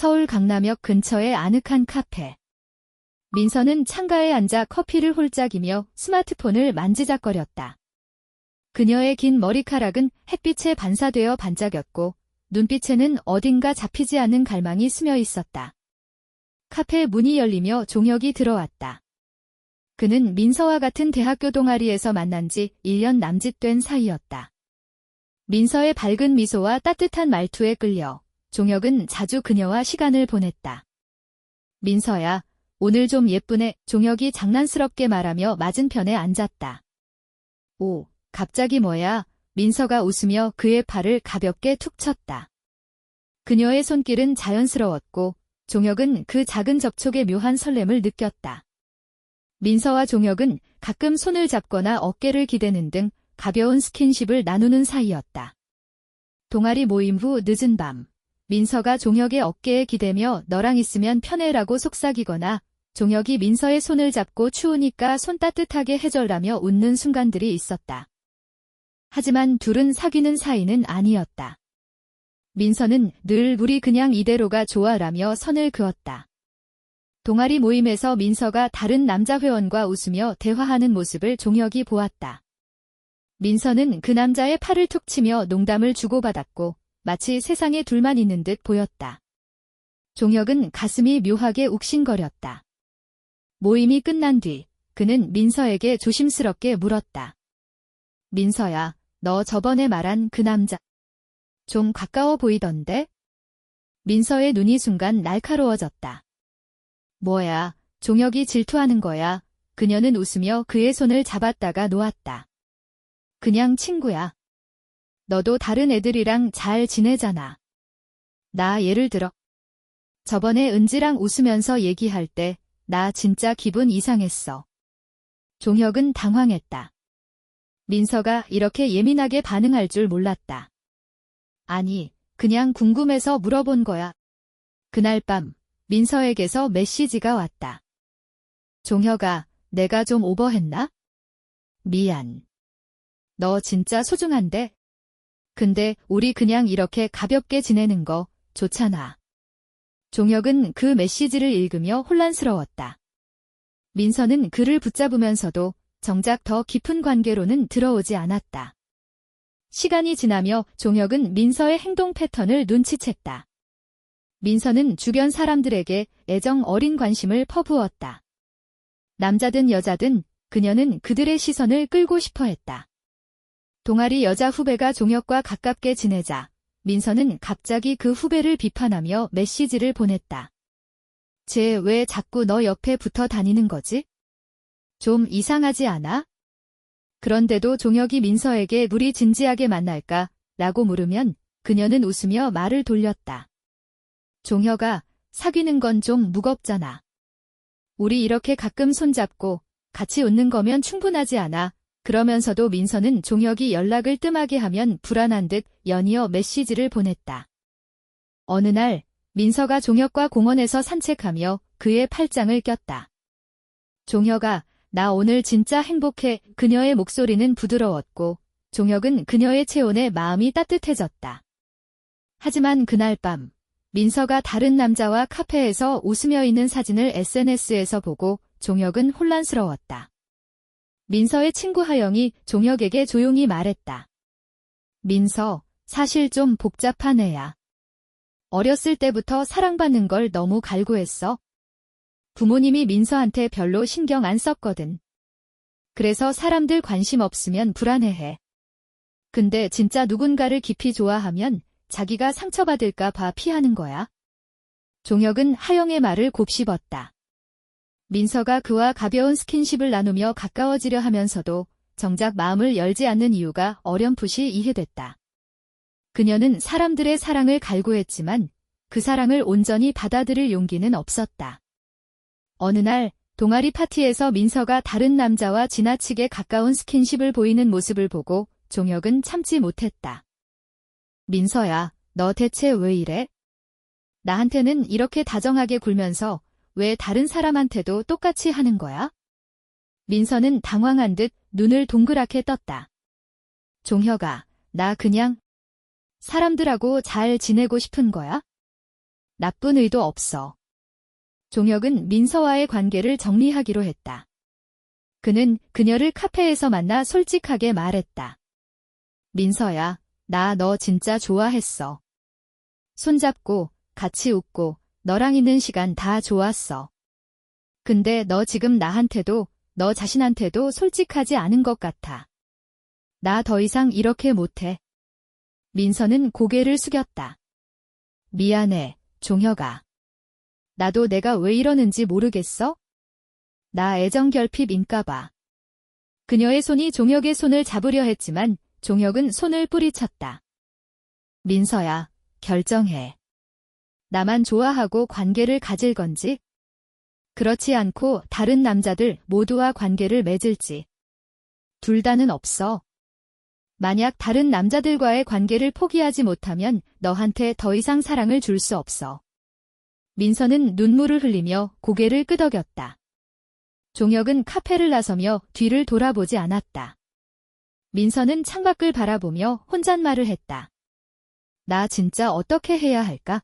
서울 강남역 근처의 아늑한 카페. 민서는 창가에 앉아 커피를 홀짝이며 스마트폰을 만지작거렸다. 그녀의 긴 머리카락은 햇빛에 반사되어 반짝였고 눈빛에는 어딘가 잡히지 않는 갈망이 스며 있었다. 카페 문이 열리며 종혁이 들어왔다. 그는 민서와 같은 대학교 동아리에서 만난 지 1년 남짓 된 사이였다. 민서의 밝은 미소와 따뜻한 말투에 끌려 종혁은 자주 그녀와 시간을 보냈다. 민서야, 오늘 좀 예쁘네. 종혁이 장난스럽게 말하며 맞은편에 앉았다. 오, 갑자기 뭐야? 민서가 웃으며 그의 팔을 가볍게 툭 쳤다. 그녀의 손길은 자연스러웠고 종혁은 그 작은 접촉의 묘한 설렘을 느꼈다. 민서와 종혁은 가끔 손을 잡거나 어깨를 기대는 등 가벼운 스킨십을 나누는 사이였다. 동아리 모임 후 늦은 밤, 민서가 종혁의 어깨에 기대며 너랑 있으면 편해라고 속삭이거나 종혁이 민서의 손을 잡고 추우니까 손 따뜻하게 해절라며 웃는 순간들이 있었다. 하지만 둘은 사귀는 사이는 아니었다. 민서는 늘 우리 그냥 이대로가 좋아라며 선을 그었다. 동아리 모임에서 민서가 다른 남자 회원과 웃으며 대화하는 모습을 종혁이 보았다. 민서는 그 남자의 팔을 툭 치며 농담을 주고받았고 마치 세상에 둘만 있는 듯 보였다. 종혁은 가슴이 묘하게 욱신거렸다. 모임이 끝난 뒤 그는 민서에게 조심스럽게 물었다. 민서야, 너 저번에 말한 그 남자 좀 가까워 보이던데? 민서의 눈이 순간 날카로워졌다. 뭐야, 종혁이 질투하는 거야. 그녀는 웃으며 그의 손을 잡았다가 놓았다. 그냥 친구야. 너도 다른 애들이랑 잘 지내잖아. 나 예를 들어. 저번에 은지랑 웃으면서 얘기할 때 나 진짜 기분 이상했어. 종혁은 당황했다. 민서가 이렇게 예민하게 반응할 줄 몰랐다. 아니, 그냥 궁금해서 물어본 거야. 그날 밤, 민서에게서 메시지가 왔다. 종혁아, 내가 좀 오버했나? 미안. 너 진짜 소중한데? 근데 우리 그냥 이렇게 가볍게 지내는 거 좋잖아. 종혁은 그 메시지를 읽으며 혼란스러웠다. 민서는 그를 붙잡으면서도 정작 더 깊은 관계로는 들어오지 않았다. 시간이 지나며 종혁은 민서의 행동 패턴을 눈치챘다. 민서는 주변 사람들에게 애정 어린 관심을 퍼부었다. 남자든 여자든 그녀는 그들의 시선을 끌고 싶어 했다. 동아리 여자 후배가 종혁과 가깝게 지내자 민서는 갑자기 그 후배를 비판하며 메시지를 보냈다. 쟤 왜 자꾸 너 옆에 붙어 다니는 거지? 좀 이상하지 않아? 그런데도 종혁이 민서에게 우리 진지하게 만날까? 라고 물으면 그녀는 웃으며 말을 돌렸다. 종혁아, 사귀는 건 좀 무겁잖아. 우리 이렇게 가끔 손잡고 같이 웃는 거면 충분하지 않아. 그러면서도 민서는 종혁이 연락을 뜸하게 하면 불안한 듯 연이어 메시지를 보냈다. 어느 날 민서가 종혁과 공원에서 산책하며 그의 팔짱을 꼈다. 종혁아, 나 오늘 진짜 행복해. 그녀의 목소리는 부드러웠고 종혁은 그녀의 체온에 마음이 따뜻해졌다. 하지만 그날 밤 민서가 다른 남자와 카페에서 웃으며 있는 사진을 SNS에서 보고 종혁은 혼란스러웠다. 민서의 친구 하영이 종혁에게 조용히 말했다. 민서, 사실 좀 복잡한 애야. 어렸을 때부터 사랑받는 걸 너무 갈구했어. 부모님이 민서한테 별로 신경 안 썼거든. 그래서 사람들 관심 없으면 불안해해. 근데 진짜 누군가를 깊이 좋아하면 자기가 상처받을까 봐 피하는 거야. 종혁은 하영의 말을 곱씹었다. 민서가 그와 가벼운 스킨십을 나누며 가까워지려 하면서도 정작 마음을 열지 않는 이유가 어렴풋이 이해됐다. 그녀는 사람들의 사랑을 갈구했지만 그 사랑을 온전히 받아들일 용기는 없었다. 어느 날 동아리 파티에서 민서가 다른 남자와 지나치게 가까운 스킨십을 보이는 모습을 보고 종혁은 참지 못했다. 민서야, 너 대체 왜 이래? 나한테는 이렇게 다정하게 굴면서 왜 다른 사람한테도 똑같이 하는 거야? 민서는 당황한 듯 눈을 동그랗게 떴다. 종혁아, 나 그냥 사람들하고 잘 지내고 싶은 거야? 나쁜 의도 없어. 종혁은 민서와의 관계를 정리하기로 했다. 그는 그녀를 카페에서 만나 솔직하게 말했다. 민서야, 나 너 진짜 좋아했어. 손잡고, 같이 웃고, 너랑 있는 시간 다 좋았어. 근데 너 지금 나한테도, 너 자신한테도 솔직하지 않은 것 같아. 나 더 이상 이렇게 못해. 민서는 고개를 숙였다. 미안해, 종혁아. 나도 내가 왜 이러는지 모르겠어? 나 애정 결핍인가 봐. 그녀의 손이 종혁의 손을 잡으려 했지만 종혁은 손을 뿌리쳤다. 민서야, 결정해. 나만 좋아하고 관계를 가질 건지? 그렇지 않고 다른 남자들 모두와 관계를 맺을지. 둘 다는 없어. 만약 다른 남자들과의 관계를 포기하지 못하면 너한테 더 이상 사랑을 줄 수 없어. 민서는 눈물을 흘리며 고개를 끄덕였다. 종혁은 카페를 나서며 뒤를 돌아보지 않았다. 민서는 창밖을 바라보며 혼잣말을 했다. 나 진짜 어떻게 해야 할까?